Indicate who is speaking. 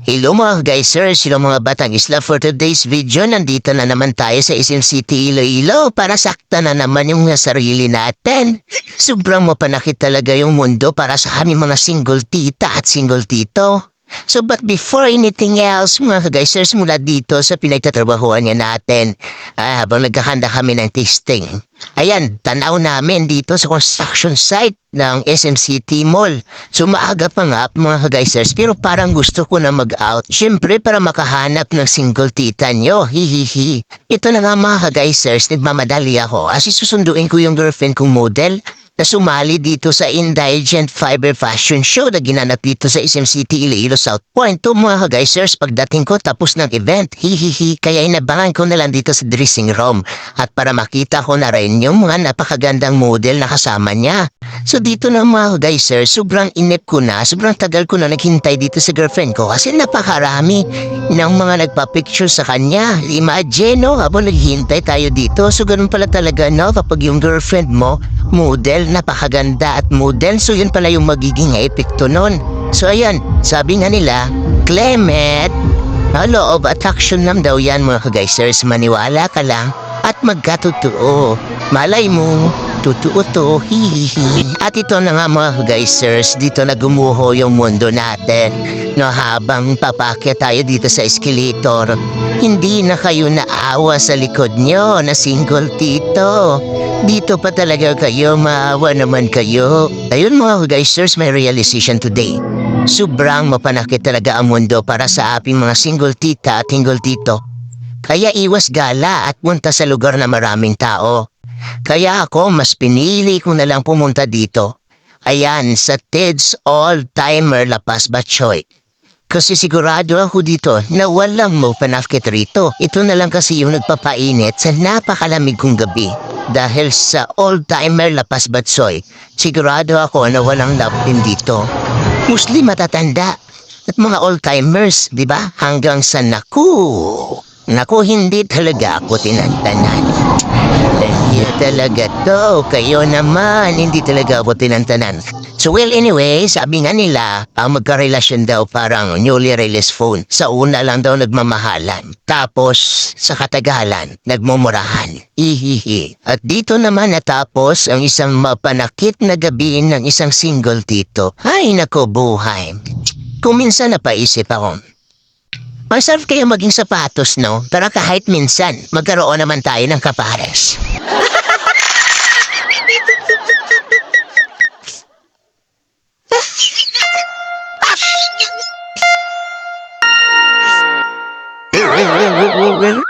Speaker 1: Hello mga guys, sir. Sino mga batang isla for today's video. Nandito na naman tayo sa SM City, Iloilo para sakta na naman yung sarili natin. Sobrang mapanakit talaga yung mundo para sa aming mga single tita at single tito. So but before anything else, mga kagaysers, mula dito sa pinagtatrabahuan nga natin, ah, habang nagkakanda kami ng tasting. Ayan, tanaw namin dito sa construction site ng SM City Mall. So maaga pa nga mga kagaysers, pero parang gusto ko na mag-out. Siyempre para makahanap ng single tita nyo, hihihi. Ito na nga mga kagaysers, nagmamadali ako. As susunduin ko yung girlfriend kong model na sumali dito sa Indigent Fiber Fashion Show na ginanap dito sa SM City, Iloilo, South Point. To mga kagaysers, pagdating ko tapos ng event, hihihi, kaya inabangan ko na lang dito sa dressing room. At para makita ko na rin yung mga napakagandang model na kasama niya. So dito na mga kagaysers, sobrang inip ko na, sobrang tagal ko na naghintay dito sa girlfriend ko kasi napakarami ng mga nagpa-picture sa kanya. Imagine, no, habang naghihintay tayo dito. So ganun pala talaga, no, kapag yung girlfriend mo, model, napakaganda at model. So yun pala yung magiging epekto nun. So ayan, sabi nga nila, Clement, Hello, of attraction lang daw yan mga kagaysers. Maniwala ka lang at magkatotoo. Malay mo, totoo to, hihihi. At ito na nga mga kagaysers, dito na gumuho yung mundo natin. No, habang papakya tayo dito sa escalator, hindi na kayo naawa sa likod nyo na single tito. Dito pa talaga kayo, maawa naman kayo. Ayun mga kagaysers, may realization today. Sobrang mapanakit talaga ang mundo para sa ating mga single tita at single tito. Kaya iwas gala at punta sa lugar na maraming tao. Kaya ako mas pinili ko na lang pumunta dito. Ayan, sa Ted's All-Timer La Paz Batchoy. Kasi sigurado ako dito na walang mo panakit rito. Ito na lang kasi yung nagpapainit sa napakalamig kong gabi. Dahil sa All-Timer La Paz Batchoy, sigurado ako na walang din dito. Mostly matatanda at mga old-timers, di ba? Hanggang sa naku. Naku, hindi talaga ako tinantanan. Hindi talaga to. Kayo naman, hindi talaga ako tinantanan. So well anyway, sabi nga nila, ang magkarelasyon daw parang newly released phone. Sa una lang daw nagmamahalan. Tapos, sa katagalan, nagmumurahan. Ihihi. At dito naman natapos ang isang mapanakit na gabi ng isang single tito. Ay nako buhay. Kung minsan napaisip ako, Masarap kaya maging sapatos, no? Para kahit minsan, magkaroon naman tayo ng kapares. really, really, really, really?